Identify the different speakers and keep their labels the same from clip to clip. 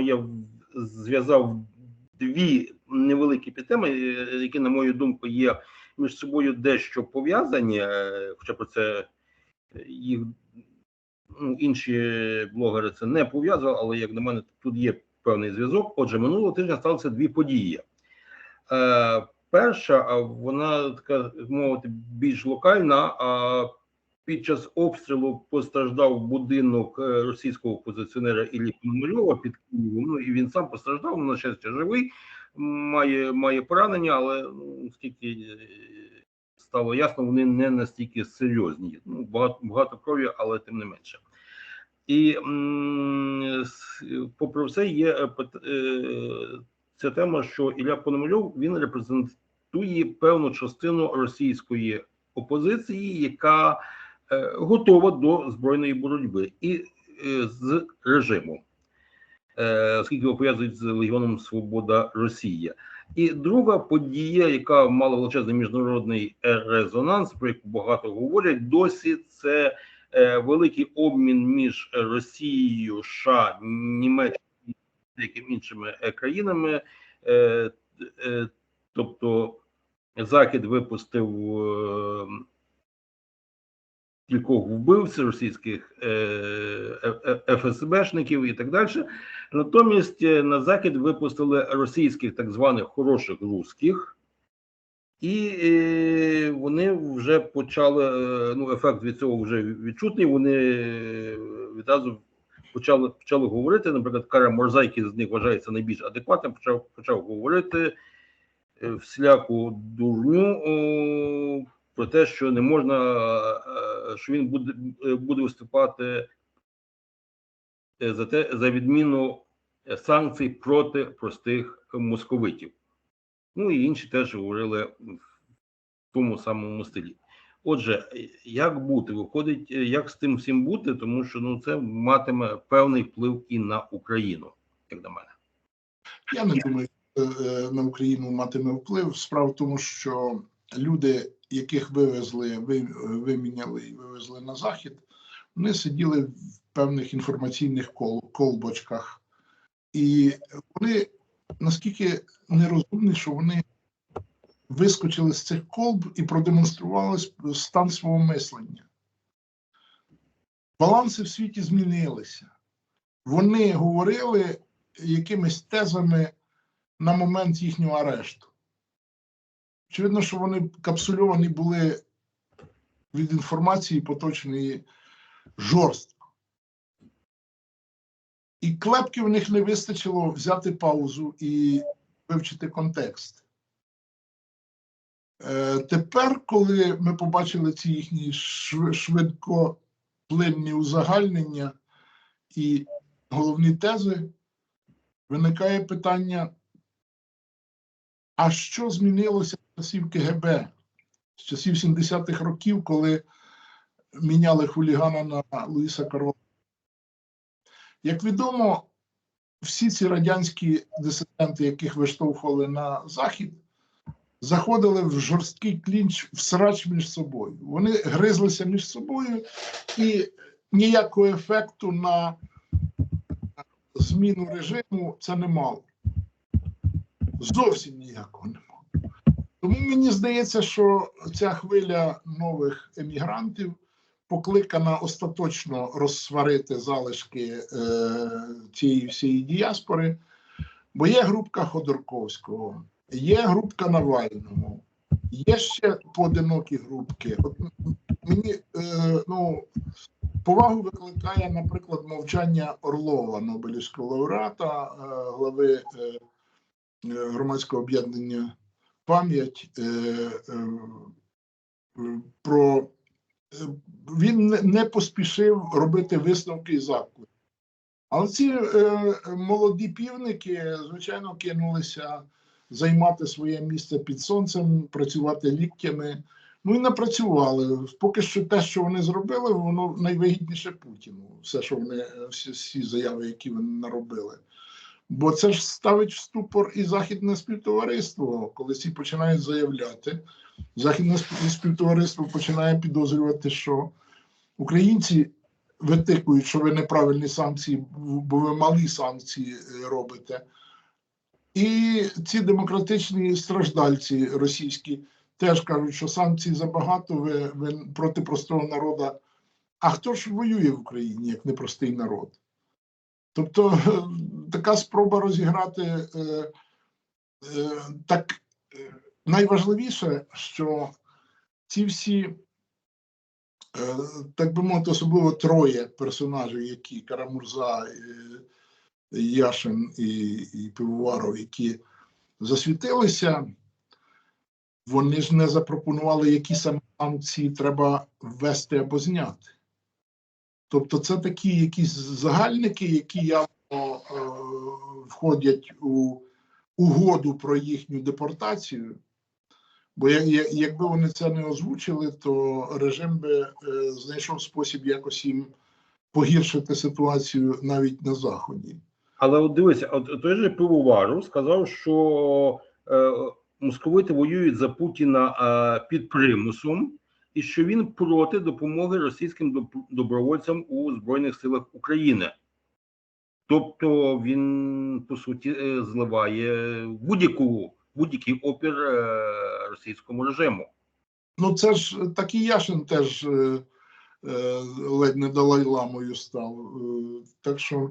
Speaker 1: я зв'язав дві невеликі підтеми, е, які, на мою думку, є між собою дещо пов'язані, е, хоча про це е, їх ну, інші блогери це не пов'язували, але як на мене, тут є певний зв'язок. Отже, минулого тижня сталося дві події. Е, перша, вона така мовити більш локальна. А під час обстрілу постраждав будинок е, російського опозиціонера Іллі Пономарьова під Києвом. Ну і він сам постраждав. На щастя, живий, має має поранення, але ну, скільки е, стало ясно, вони не настільки серйозні. Ну багато багато крові, але тим не менше. І попри все, є е, ця тема, що Ілля Пономарьов він репрезентує певну частину російської опозиції, яка готова до збройної боротьби і е, з режимом, е, оскільки пов'язують з Легіоном Свобода Росія. І друга подія, яка мала величезний міжнародний е, резонанс, про яку багато говорять, досі це е, великий обмін між Росією, США, Німеччиною і деякими іншими е, країнами. Е, е, тобто Захід випустив е, кількох вбивців російських е, е, е, ФСБшників і так далі. Натомість на захід випустили російських так званих хороших русських, і вони вже почали. Ну, ефект від цього вже відчутний. Вони відразу почали почали говорити. Наприклад, Кара Морзай, який з них вважається найбільш адекватним, почав почав говорити всіляку дурню про те, що не можна, е, що він буде, е, буде виступати е, за те за відміну е, санкцій проти простих московитів. Ну і інші теж говорили в тому самому стилі. Отже, е, як бути? Виходить, е, як з тим всім бути, тому що ну це матиме певний вплив і на Україну, як на мене.
Speaker 2: Я не думаю, е, на Україну матиме вплив. Справа в тому, що люди, яких вивезли, ви- виміняли і вивезли на захід, вони сиділи в певних інформаційних кол, колбочках, і вони наскільки нерозумні, що вони вискочили з цих колб і продемонстрували стан свого мислення. Баланси в світі змінилися. Вони говорили якимись тезами на момент їхнього арешту. Очевидно, що вони капсульовані були від інформації поточної жорстко. І клепки в них не вистачило взяти паузу і вивчити контекст. Е, тепер, коли ми побачили ці їхні шв- швидкоплинні узагальнення і головні тези, виникає питання: а що змінилося часів КГБ, з часів 70-х років, коли міняли хулігана на Луїса Карола? Як відомо, всі ці радянські дисиденти, яких виштовхували на захід, заходили в жорсткий клінч в срач між собою. Вони гризлися між собою, і ніякого ефекту на зміну режиму це не мало. Зовсім ніякого не. Тому мені здається, що ця хвиля нових емігрантів покликана остаточно розсварити залишки е, цієї всієї діаспори, бо є групка Ходорковського, є групка Навального, є ще поодинокі групки. От мені е, ну, повагу викликає, наприклад, мовчання Орлова, Нобелівського лауреата, е, глави е, е, громадського об'єднання пам'ять е, е, про е, він не- поспішив робити висновки і заклики. Але ці молоді півники, звичайно, кинулися займати своє місце під сонцем, працювати ліктями. Ну і напрацювали. Поки що те, що вони зробили, воно найвигідніше Путіну. Все, що вони, всі, всі заяви, які вони наробили. Бо це ж ставить в ступор і західне співтовариство, коли всі починають заявляти. Західне співтовариство починає підозрювати, що українці витикують, що ви неправильні санкції, бо ви малі санкції е, робите. І ці демократичні страждальці російські теж кажуть, що санкцій забагато, ви, ви проти простого народу. А хто ж воює в Україні, як непростий народ? Тобто така спроба розіграти е, е, так е, найважливіше, що ці всі, е, так би мовити, особливо троє персонажів, які Карамурза, е, Яшин і, і Пивоваров, які засвітилися, вони ж не запропонували, які саме санкції треба ввести або зняти. Тобто, це такі якісь загальники, які явно е, входять у угоду про їхню депортацію. Бо я- я- якби вони це не озвучили, то режим би е, знайшов спосіб якось їм погіршити ситуацію навіть на заході.
Speaker 1: Але от дивися, от той же пивоваров сказав, що е, московити воюють за Путіна е, під примусом, і що він проти допомоги російським добровольцям у Збройних силах України. Тобто він по суті е, зливає будь-яку будь-який опір е, російському режиму.
Speaker 2: Ну, це ж так і Яшин теж е, ледь не Далай-ламою став. Так що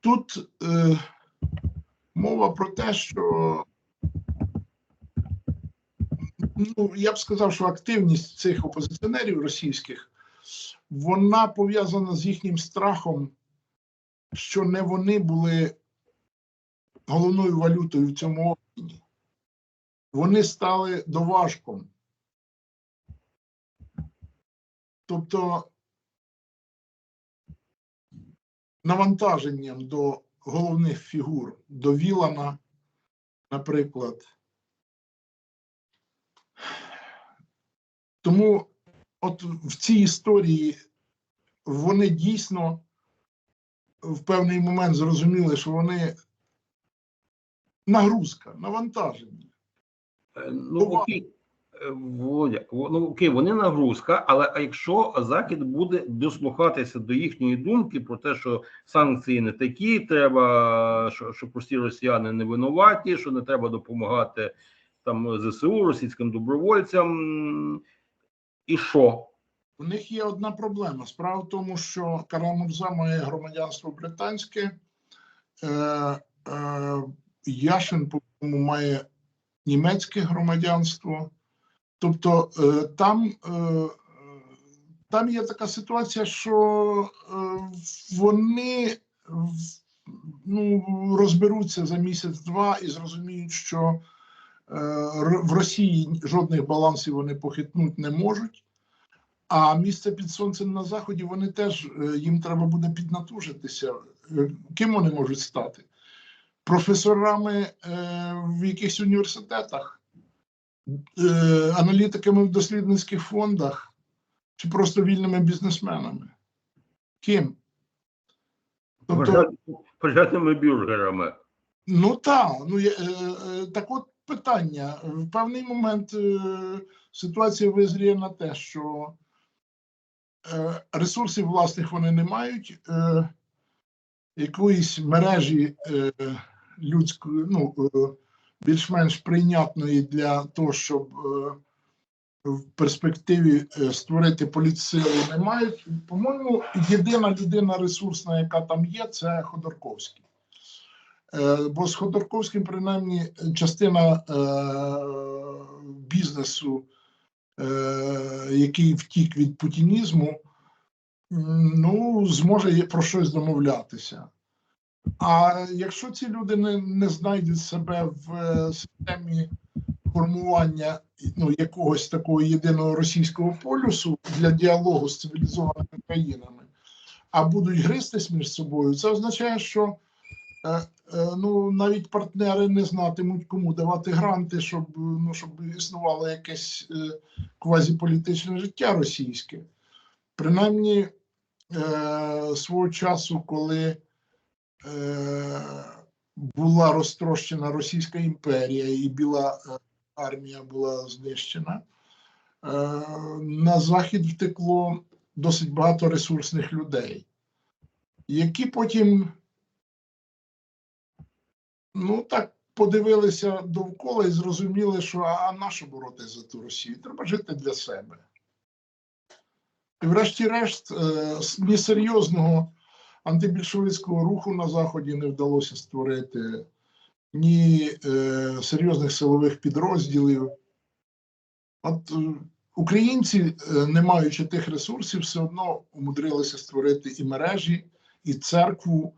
Speaker 2: тут мова про те, що ну, я б сказав, що активність цих опозиціонерів російських вона пов'язана з їхнім страхом, що не вони були головною валютою в цьому обміні вони стали доважком. Тобто навантаженням до головних фігур, до Вілана, наприклад. Тому от в цій історії вони дійсно в певний момент зрозуміли, що вони нагрузка, навантаження.
Speaker 1: Е, Ну окей, е, Володя, ну окей, вони нагрузка, але а якщо Захід буде дослухатися до їхньої думки про те, що санкції не такі, треба, що, що прості росіяни не винуваті, що не треба допомагати там ЗСУ, російським добровольцям, і що?
Speaker 2: У них є одна проблема. Справа в тому, що Карамурза має громадянство британське, е, е, Яшин, по-моєму, має німецьке громадянство. Тобто е, там, е, там є така ситуація, що е, вони ну, розберуться за місяць-два і зрозуміють, що в Росії жодних балансів вони похитнути не можуть. А місце під сонцем на заході вони теж е, їм треба буде піднатужитися. Е, Ким вони можуть стати? Професорами е, в якихось університетах, е, аналітиками в дослідницьких фондах чи просто вільними бізнесменами? Ким? Тобто,
Speaker 1: Пожар- Пожарними бюргерами.
Speaker 2: Ну так, ну е, е, так от питання. В певний момент е, ситуація визріє на те, що е, ресурсів власних вони не мають, е, якоїсь мережі людської, ну, більш-менш прийнятної для того, щоб в перспективі створити політсилу не мають. По-моєму, єдина людина ресурсна, яка там є, це Ходорковський. Е, Бо з Ходорковським, принаймні, частина е, бізнесу, е, який втік від путінізму, ну, зможе про щось домовлятися. А якщо ці люди не, не знайдуть себе в системі формування ну, якогось такого єдиного російського полюсу для діалогу з цивілізованими країнами, а будуть гристись між собою, це означає, що ну, навіть партнери не знатимуть, кому давати гранти, щоб, ну, щоб існувало якесь е, квазіполітичне життя російське. Принаймні, е, свого часу, коли е, була розтрощена Російська імперія і Біла е, армія була знищена, на захід втекло досить багато ресурсних людей, які потім, ну так, подивилися довкола і зрозуміли, що а на що боротися за ту Росію? Треба жити для себе. І врешті-решт, е, ні серйозного антибільшовицького руху на Заході не вдалося створити, ні е, серйозних силових підрозділів. От е, українці, не маючи тих ресурсів, все одно умудрилися створити і мережі, і церкву,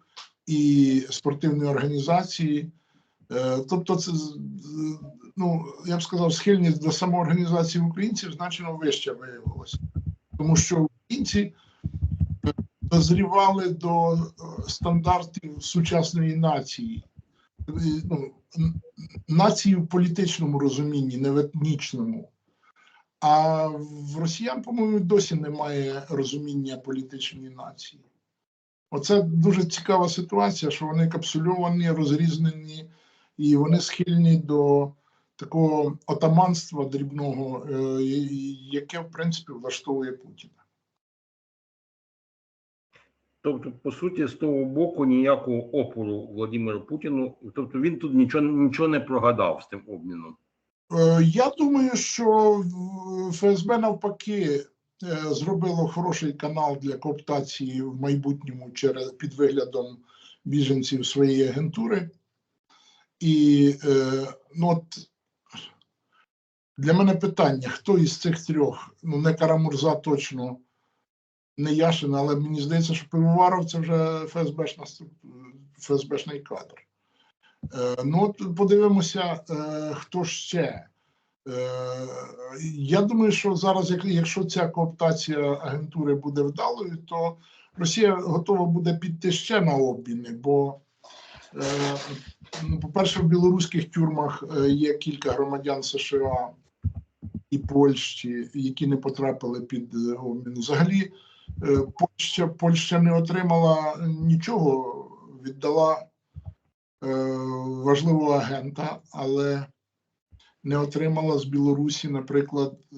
Speaker 2: і спортивні організації. Е, Тобто, це ну я б сказав, схильність до самоорганізації українців значно вища виявилася, тому що українці е, дозрівали до е, стандартів сучасної нації, ну, нації в політичному розумінні, не в етнічному. А в росіян, по-моєму, досі немає розуміння політичної нації. Оце дуже цікава ситуація, що вони капсульовані, розрізнені, і вони схильні до такого отаманства дрібного, е, яке, в принципі, влаштовує Путіна.
Speaker 1: Тобто, по суті, з того боку ніякого опору Володимиру Путіну, тобто він тут нічого, нічого не прогадав з тим обміном.
Speaker 2: Е, Я думаю, що ФСБ навпаки зробило хороший канал для кооптації в майбутньому через під виглядом біженців своєї агентури. І е, ну от для мене питання: хто із цих трьох, ну не Карамурза точно, не Яшин, але мені здається, що Пивоваров це вже ФСБшна, ФСБшний кадр. Е, Ну, от подивимося, е, хто ще. Е, Я думаю, що зараз, як- якщо ця кооптація агентури буде вдалою, то Росія готова буде піти ще на обміни, бо, е, ну, по-перше, в білоруських тюрмах е, є кілька громадян США і Польщі, які не потрапили під обмін. Взагалі, Польща, Польща не отримала нічого, віддала важливого агента, але не отримала з Білорусі, наприклад, е,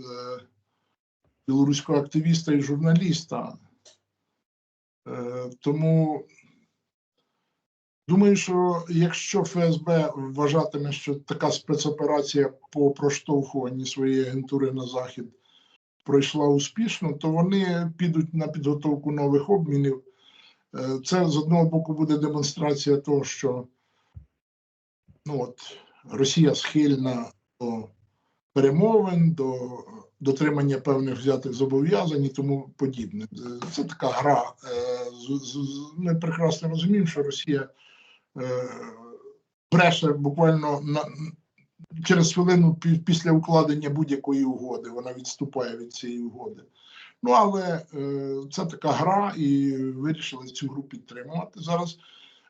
Speaker 2: білоруського активіста і журналіста. Е, Тому думаю, що якщо ФСБ вважатиме, що така спецоперація по проштовхуванні своєї агентури на захід пройшла успішно, то вони підуть на підготовку нових обмінів. Е, Це з одного боку буде демонстрація того, що ну от, Росія схильна перемовин, до дотримання певних взятих зобов'язань і тому подібне. Е, Це така гра. Е, Ми прекрасно розуміємо, що Росія е, бреше буквально на, через хвилину після укладення будь-якої угоди. Вона відступає від цієї угоди. Ну, але е, це така гра, і вирішили цю гру підтримувати. Зараз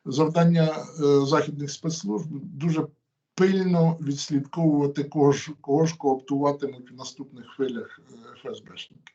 Speaker 2: завдання е, західних спецслужб дуже пильно відслідковувати, кого ж, кого ж кооптуватимуть в наступних хвилях е, ФСБшники.